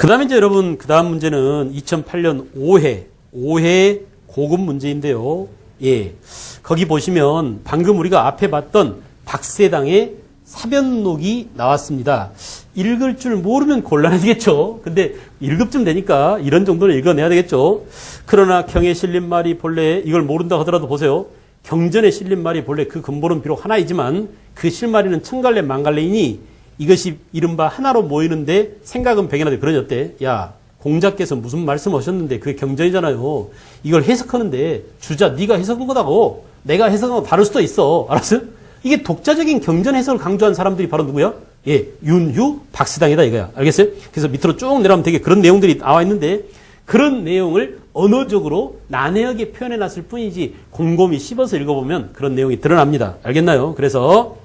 그 다음에 이제 여러분, 그 다음 문제는 2008년 5회, 5회 고급 문제인데요. 예. 거기 보시면 방금 우리가 앞에 봤던 박세당의 사변록이 나왔습니다. 읽을 줄 모르면 곤란하겠죠. 근데 1급쯤 되니까 이런 정도는 읽어내야 되겠죠. 그러나 경에 실린 말이 본래 이걸 모른다 하더라도 보세요. 경전에 실린 말이 본래 그 근본은 비록 하나이지만 그 실마리는 천갈래 만갈래이니 이것이 이른바 하나로 모이는데 생각은 백이나 돼. 어때? 야 공자께서 무슨 말씀하셨는데 그게 경전이잖아요. 이걸 해석하는데 주자 네가 해석한 거다고 내가 해석한 거 다를 수도 있어. 알았어요? 이게 독자적인 경전 해석을 강조한 사람들이 바로 누구야? 예, 윤휴, 박스당이다 이거야. 알겠어요? 그래서 밑으로 쭉 내려가면 되게 그런 내용들이 나와 있는데 그런 내용을 언어적으로 난해하게 표현해 놨을 뿐이지 곰곰이 씹어서 읽어보면 그런 내용이 드러납니다. 알겠나요? 그래서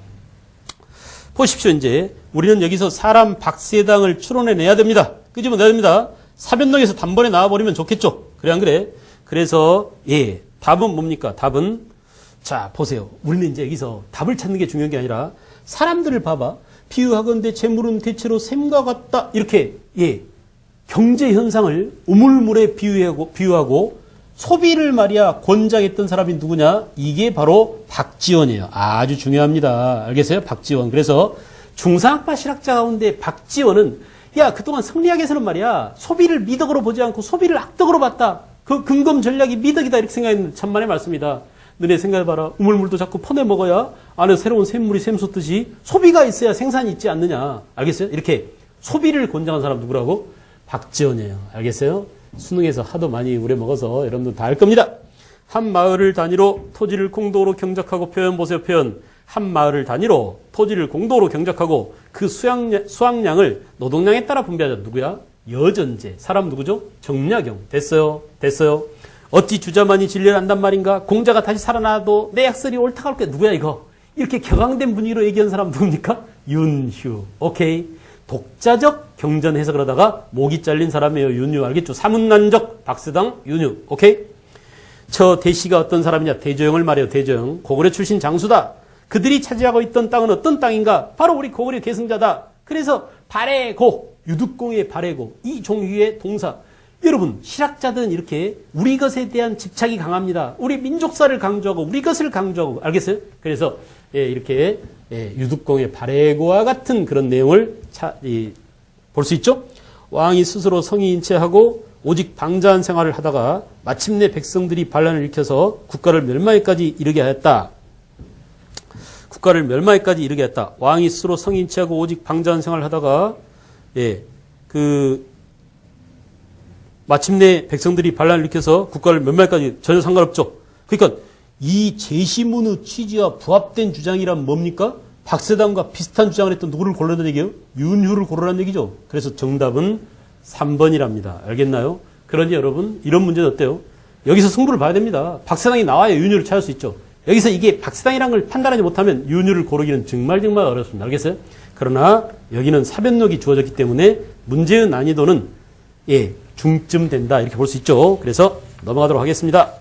보십시오, 이제. 우리는 여기서 사람 박세당을 추론해내야 됩니다. 끄집어내야 됩니다. 사변록에서 단번에 나와버리면 좋겠죠? 그래, 안 그래? 그래서, 예. 답은 뭡니까? 답은, 자, 보세요. 우리는 이제 여기서 답을 찾는 게 중요한 게 아니라, 사람들을 봐봐. 비유하건대 재물은 대체로 샘과 같다. 이렇게, 예. 경제 현상을 우물물에 비유하고, 비유하고, 소비를 말이야 권장했던 사람이 누구냐? 이게 바로 박지원이에요. 아주 중요합니다. 알겠어요? 박지원. 그래서 중상학파 실학자 가운데 박지원은 야 그동안 성리학에서는 말이야 소비를 미덕으로 보지 않고 소비를 악덕으로 봤다. 그 근검 전략이 미덕이다 이렇게 생각했는데 천만의 말씀이다. 너네 생각해봐라. 우물물도 자꾸 퍼내 먹어야 안에 새로운 샘물이 샘솟듯이 소비가 있어야 생산이 있지 않느냐. 알겠어요? 이렇게 소비를 권장한 사람 누구라고? 박지원이에요. 알겠어요? 수능에서 하도 많이 우려먹어서 여러분들 다 알 겁니다. 한 마을을 단위로 토지를 공도로 경작하고 표현 보세요. 표현. 한 마을을 단위로 토지를 공도로 경작하고 그 수확량, 수확량을 노동량에 따라 분배하자. 누구야? 여전제. 사람 누구죠? 정약용. 됐어요. 됐어요. 어찌 주자만이 진리를 안단 말인가? 공자가 다시 살아나도 내 약설이 옳다고 할 거야. 누구야 이거? 이렇게 격앙된 분위기로 얘기한 사람 누굽니까? 윤휴. 오케이. 독자적 경전 해석을 하다가 목이 잘린 사람이에요. 윤유 알겠죠? 사문난적 박스당 윤유. 오케이? 저 대시가 어떤 사람이냐? 대조영을 말해요. 대조영. 고구려 출신 장수다. 그들이 차지하고 있던 땅은 어떤 땅인가? 바로 우리 고구려 계승자다. 그래서 발해고 유득공의 발해고 이 종류의 동사. 여러분 실학자들은 이렇게 우리 것에 대한 집착이 강합니다. 우리 민족사를 강조하고 우리 것을 강조하고 알겠어요? 그래서 예, 이렇게 예, 유득공의 발해고와 같은 그런 내용을 볼 수 있죠. 왕이 스스로 성의 인 체하고 오직 방자한 생활을 하다가 마침내 백성들이 반란을 일으켜서 국가를 멸망에까지 이르게 하였다. 국가를 멸망에까지 이르게 했다. 왕이 스스로 성의 인체하고 오직 방자한 생활을 하다가 예, 그 마침내 백성들이 반란을 일으켜서 국가를 멸망까지 전혀 상관없죠. 그러니까 이 제시문의 취지와 부합된 주장이란 뭡니까? 박세당과 비슷한 주장을 했던 누구를 고르는 얘기예요? 윤휴를 고르라는 얘기죠. 그래서 정답은 3번이랍니다. 알겠나요? 그러니 여러분 이런 문제는 어때요? 여기서 승부를 봐야 됩니다. 박세당이 나와야 윤휴를 찾을 수 있죠. 여기서 이게 박세당이라는 걸 판단하지 못하면 윤휴를 고르기는 정말 정말 어렵습니다. 알겠어요? 그러나 여기는 사변록이 주어졌기 때문에 문제의 난이도는 예, 중쯤 된다 이렇게 볼 수 있죠. 그래서 넘어가도록 하겠습니다.